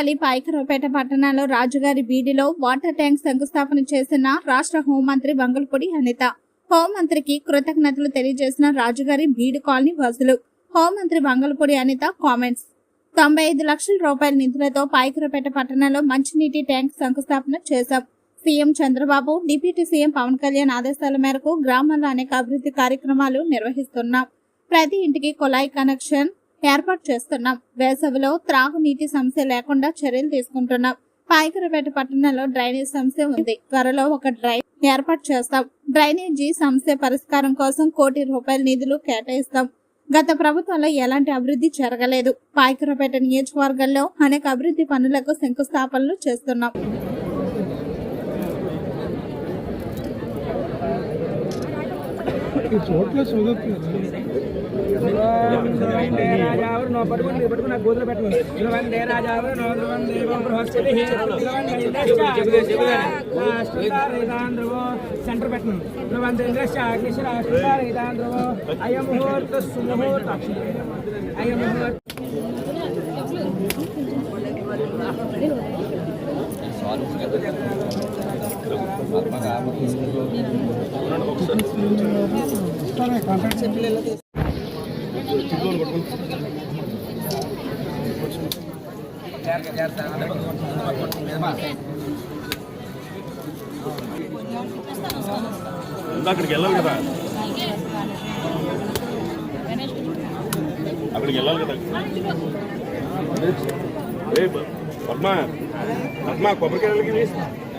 అనకాపల్లి పాయకరావుపేట పట్టణంలో రాజుగారి బీడిలో water tank శంకుస్థాపన చేసిన రాష్ట్ర హోంమంత్రి బంగళపూడి అనిత హోంమంత్రికి కృతజ్ఞతలు తెలియజేసిన రాజుగారి బీడు కాలనీ వాసులు. హోంమంత్రి బంగళపూడి అనిత కామెంట్స్. తొంభై ఐదు లక్షల రూపాయల నిధులతో పాయకరావుపేట పట్టణంలో మంచినీటి ట్యాంక్ శంకుస్థాపన చేశాం. CM Chandrababu deputy CM Pawan Kalyan ఆదేశాల మేరకు గ్రామాల్లో అనేక అభివృద్ధి కార్యక్రమాలు నిర్వహిస్తున్నాం. ప్రతి ఇంటికి కుళాయి కనెక్షన్ ఏర్పాటు చేస్తున్నాం. వేసవిలో త్రాగునీటి సమస్య లేకుండా చర్యలు తీసుకుంటున్నాం. పాయకరపేట పట్టణంలో డ్రైనేజ్ సమస్య ఉంది. త్వరలో ఒక డ్రైవ్ ఏర్పాటు చేస్తాం. డ్రైనేజీ సమస్య పరిష్కారం కోసం కోటి రూపాయల నిధులు కేటాయిస్తాం. గత ప్రభుత్వంలో ఎలాంటి అభివృద్ధి జరగలేదు. పాయకరపేట నియోజకవర్గంలో అనేక అభివృద్ధి పనులకు శంకుస్థాపనలు చేస్తున్నాం. వందే చోట్ల సెంటర్ పెట్టండి ఇలా ముహూర్త సుముహూర్త అయం ముహూర్త అక్కడికి వెళ్ళాలి కదా అక్కడికి వెళ్ళాలి కదా ఏ పద్మ పద్మ కొబ్బరికాయలకి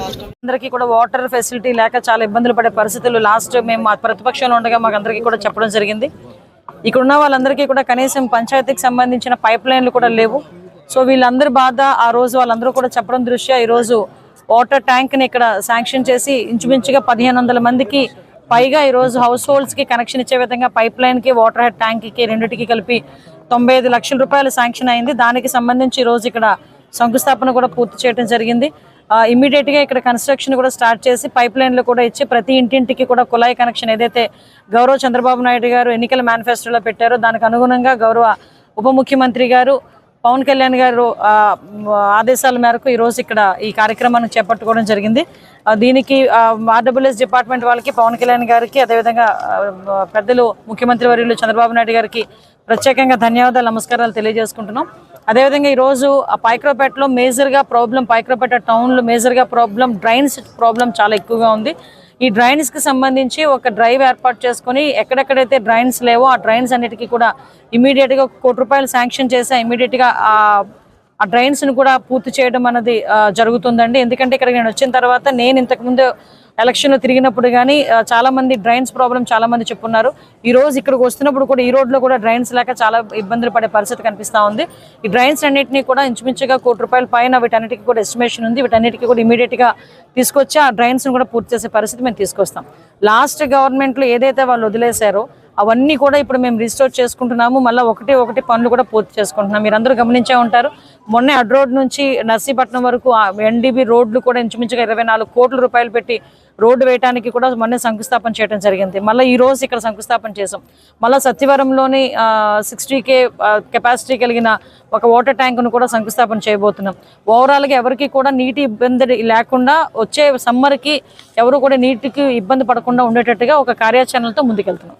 అందరికీ కూడా వాటర్ ఫెసిలిటీ లేక చాలా ఇబ్బందులు పడే పరిస్థితులు. లాస్ట్ మేము మా ప్రతిపక్షంలో ఉండగా మాకు అందరికీ కూడా చెప్పడం జరిగింది. ఇక్కడ ఉన్న వాళ్ళందరికీ కూడా కనీసం పంచాయతీకి సంబంధించిన పైప్ లైన్లు కూడా లేవు. సో వీళ్ళందరి బాధ ఆ రోజు వాళ్ళందరూ కూడా చెప్పడం దృష్ట్యా ఈరోజు వాటర్ ట్యాంక్ని ఇక్కడ శాంక్షన్ చేసి ఇంచుమించుగా పదిహేను వందల మందికి పైగా ఈరోజు హౌస్ హోల్డ్స్కి కనెక్షన్ ఇచ్చే విధంగా పైప్ లైన్కి వాటర్ హెడ్ ట్యాంక్కి రెండింటికి కలిపి తొంభై ఐదు లక్షల రూపాయలు శాంక్షన్ అయింది. దానికి సంబంధించి ఈరోజు ఇక్కడ శంకుస్థాపన కూడా పూర్తి చేయడం జరిగింది. ఇమీడియట్గా ఇక్కడ కన్స్ట్రక్షన్ కూడా స్టార్ట్ చేసి పైప్ లైన్లు కూడా ఇచ్చి ప్రతి ఇంటింటికి కూడా కుళాయి కనెక్షన్ ఏదైతే గౌరవ చంద్రబాబు నాయుడు గారు ఎన్నికల మేనిఫెస్టోలో పెట్టారో దానికి అనుగుణంగా గౌరవ ఉప ముఖ్యమంత్రి గారు పవన్ కళ్యాణ్ గారు ఆదేశాల మేరకు ఈరోజు ఇక్కడ ఈ కార్యక్రమాన్ని చేపట్టుకోవడం జరిగింది. దీనికి ఆర్డబ్ల్యూఎస్ డిపార్ట్మెంట్ వాళ్ళకి పవన్ కళ్యాణ్ గారికి అదేవిధంగా పెద్దలు ముఖ్యమంత్రి వర్యులు చంద్రబాబు నాయుడు గారికి ప్రత్యేకంగా ధన్యవాదాలు నమస్కారాలు తెలియజేసుకుంటున్నాం. అదేవిధంగా ఈరోజు ఆ పైక్రోపేటలో మేజర్గా ప్రాబ్లం పైక్రోపేట టౌన్లో మేజర్గా ప్రాబ్లం డ్రైన్స్ ప్రాబ్లం చాలా ఎక్కువగా ఉంది. ఈ డ్రైన్స్కి సంబంధించి ఒక డ్రైవ్ ఏర్పాటు చేసుకొని ఎక్కడెక్కడైతే డ్రైన్స్ లేవో ఆ డ్రైన్స్ అన్నిటికీ కూడా ఇమీడియట్గా కోటి రూపాయలు శాంక్షన్ చేసి ఇమీడియట్గా ఆ డ్రైన్స్ను కూడా పూర్తి చేయడం అన్నది జరుగుతుందండి. ఎందుకంటే ఇక్కడ నేను వచ్చిన తర్వాత నేను ఇంతకుముందు ఎలక్షన్లో తిరిగినప్పుడు కానీ చాలా మంది డ్రైన్స్ ప్రాబ్లం చాలా మంది చెప్పున్నారు. ఈ రోజు ఇక్కడికి వస్తున్నప్పుడు కూడా ఈ రోడ్లో కూడా డ్రైన్స్ లేక చాలా ఇబ్బందులు పడే పరిస్థితి కనిపిస్తా ఉంది. ఈ డ్రైన్స్ అన్నింటినీ కూడా ఇంచుమించుగా కోటి రూపాయల పైన వీటన్నిటికీ కూడా ఎస్టిమేషన్ ఉంది. వీటన్నిటికీ కూడా ఇమీడియట్గా తీసుకొచ్చి ఆ డ్రైన్స్ని కూడా పూర్తి చేసే పరిస్థితి మేము తీసుకొస్తాం. లాస్ట్ గవర్నమెంట్లో ఏదైతే వాళ్ళు వదిలేశారో అవన్నీ కూడా ఇప్పుడు మేము రిస్టోర్ చేసుకుంటున్నాము. మళ్ళీ ఒకటి ఒకటి పనులు కూడా పూర్తి చేసుకుంటున్నాం. మీరు అందరూ గమనించే ఉంటారు మొన్న అడ్ రోడ్ నుంచి నర్సీపట్నం వరకు ఎన్డీబీ రోడ్లు కూడా ఇంచుమించుగా ఇరవై నాలుగు కోట్ల రూపాయలు పెట్టి రోడ్డు వేయడానికి కూడా మొన్నే శంకుస్థాపన చేయడం జరిగింది. మళ్ళీ ఈ రోజు ఇక్కడ శంకుస్థాపన చేసాం మళ్ళీ సత్యవరంలోని సిక్స్టీ కే కెపాసిటీ కలిగిన ఒక వాటర్ ట్యాంకును కూడా శంకుస్థాపన చేయబోతున్నాం. ఓవరాల్గా ఎవరికి కూడా నీటి ఇబ్బంది లేకుండా వచ్చే సమ్మర్కి ఎవరు కూడా నీటికి ఇబ్బంది పడకుండా ఉండేటట్టుగా ఒక కార్యాచరణతో ముందుకెళ్తున్నాం.